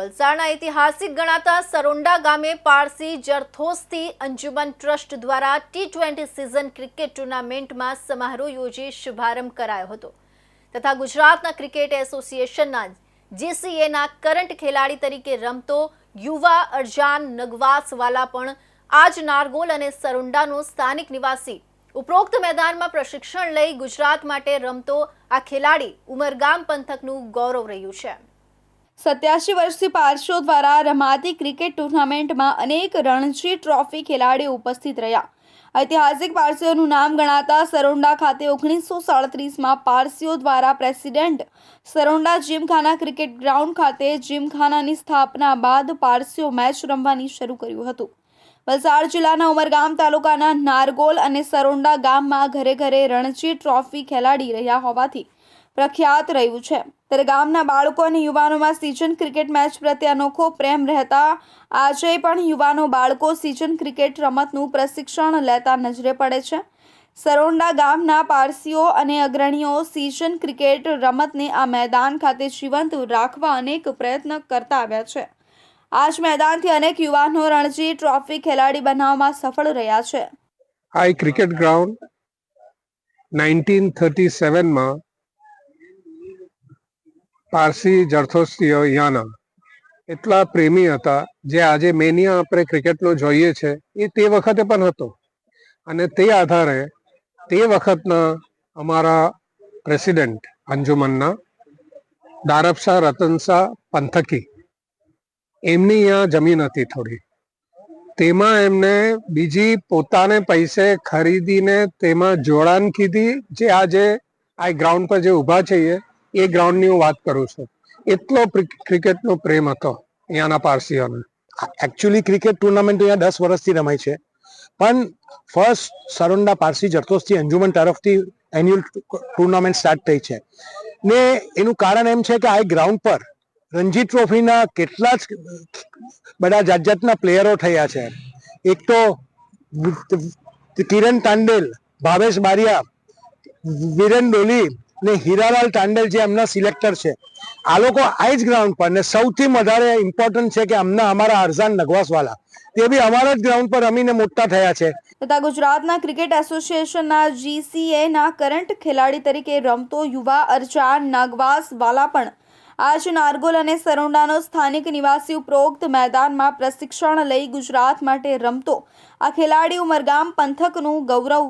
વલસાડના ઐતિહાસિક ગણાતા સરોંડા ગામે પારસી જરથોસથી અંજુમન ટ્રસ્ટ દ્વારા ટી ટ્વેન્ટી સિઝન ક્રિકેટ ટુર્નામેન્ટમાં સમારોહ યોજી શુભારંભ કરાયો હતો. તથા ગુજરાતના ક્રિકેટ એસોસિએશનના જીસીએના કરંટ ખેલાડી તરીકે રમતો યુવા અરજાન નગવાસવાલા પણ આજ નારગોલ અને સરોંડાનો સ્થાનિક નિવાસી. ઉપરોક્ત મેદાનમાં પ્રશિક્ષણ લઈ ગુજરાત માટે રમતો આ ખેલાડી ઉમરગામ પંથકનું ગૌરવ રહ્યું છે. સત્યાસી વર્ષથી પારસીઓ દ્વારા રમાતી ક્રિકેટ ટુર્નામેન્ટમાં અનેક રણજી ટ્રોફી ખેલાડીઓ ઉપસ્થિત રહ્યા. ઐતિહાસિક પારસીઓનું નામ ગણાતા સરોંડા ખાતે ઓગણીસો સાડત્રીસમાં પારસીઓ દ્વારા president Saronda gymkhana cricket ground ખાતે જીમખાનાની સ્થાપના બાદ પારસીઓ મેચ રમવાની શરૂ કર્યું હતું. વલસાડ જિલ્લાના ઉમરગામ તાલુકાના નારગોલ અને સરોંડા ગામમાં ઘરે ઘરે રણજી ટ્રોફી ખેલાડી રહ્યા હોવાથી પ્રખ્યાત રહ્યું છે. ત્યારે ગામના બાળકો અને યુવાનોમાં સિઝન ક્રિકેટ મેચ પ્રત્યે અનોખો પ્રેમ રહેતા આજે પણ યુવાનો બાળકો સિઝન ક્રિકેટ રમતનું પ્રશિક્ષણ લેતા નજરે પડે છે. સરોંડા ગામના પારસીઓ અને અગ્રણીઓ સિઝન ક્રિકેટ રમતને આ મેદાન ખાતે જીવંત રાખવા અનેક પ્રયત્ન કરતા આવ્યા છે. આ જ મેદાનથી અનેક યુવાનો રણજી ટ્રોફી ખેલાડી બનાવવામાં સફળ રહ્યા છે. આ ક્રિકેટ ગ્રાઉન્ડ નાઇન્ટીન થર્ટી સેવનમાં પારસી જરથોસ્તીઓ અહીંયાના એટલા પ્રેમી હતા જે આજે મેનિયા આપણે ક્રિકેટનો જોઈએ છે, એ તે વખતે પણ હતો. અને તે આધારે તે વખતના અમારા પ્રેસિડેન્ટ અંજુમનના દારબશાહ રતનશાહ પંથકી, એમની અહીંયા જમીન હતી થોડી. તેમાં એમને બીજી પોતાને પૈસે ખરીદીને તેમાં જોડાણ કીધી, જે આજે આ ગ્રાઉન્ડ પર જે ઊભા છે એ ગ્રાઉન્ડની હું વાત કરું છું. એટલો ક્રિકેટનો પ્રેમ હતો અહીંયાના પારસીઓને. એકચ્યુઅલી ક્રિકેટ ટુર્નામેન્ટ અહીંયા દસ વર્ષથી રમાય છે. પણ ફર્સ્ટ સરોંડા પારસી જરતોસથી અંજુમન તરફથી એન્યુઅલ ટુર્નામેન્ટ સ્ટાર્ટ થઈ છે. ને એનું કારણ એમ છે કે આ ગ્રાઉન્ડ પર રણજી ટ્રોફીના કેટલા જ બધા જાત જાતના પ્લેયરો થયા છે. એક તો કિરણ તાંડેલ, ભાવેશ બારિયા, વિરેન ડોલી ને હીરાલાલ ટાંડેલ જે એમના સિલેક્ટર છે, આ લોકો આ જ ગ્રાઉન્ડ પર ને સૌથી વધારે ઇમ્પોર્ટન્ટ છે કે અમને અમારા અરઝાન નગવાસવાલા, તે બી અમારા જ ગ્રાઉન્ડ પર રમીને મોટા થયા છે. તથા ગુજરાતના ક્રિકેટ એસોસિએશનના જીસીએના કરંટ ખેલાડી તરીકે રમતો યુવા અરજાન નાગવાસ વાલા પણ આજ નારગોલ અને સરોડાનો સ્થાનિક નિવાસી ઉપરોક્ત મેદાનમાં પ્રશિક્ષણ લઈ ગુજરાત માટે રમતો. આ ખેલાડી ઉમરગામ પંથકનું ગૌરવ